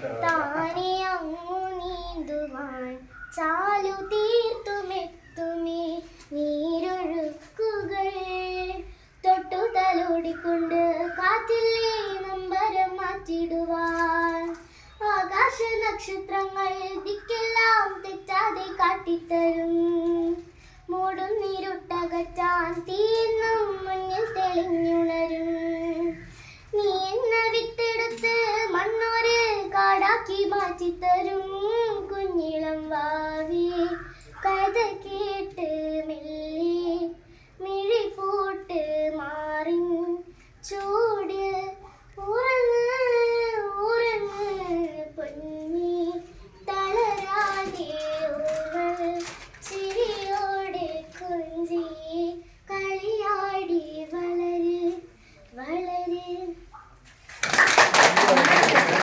താനെ അങ്ങു നീന്തുവാൻ ചാലു തീർത്തുമെത്തുമേ നീരൊഴുക്കുകൾ. തൊട്ടു തലോടിക്കൊണ്ട് കാറ്റില്ലേ നമ്പരം മാറ്റിടുവാൻ. ആകാശ നക്ഷത്രങ്ങൾ ദിക്കെല്ലാം തെറ്റാതെ കാട്ടിത്തരും. മൂടും നീരുട്ടകറ്റാൻ തീ മണ്ണൊരു കാടാക്കി മാറ്റിത്തരും കുഞ്ഞിളം വാവി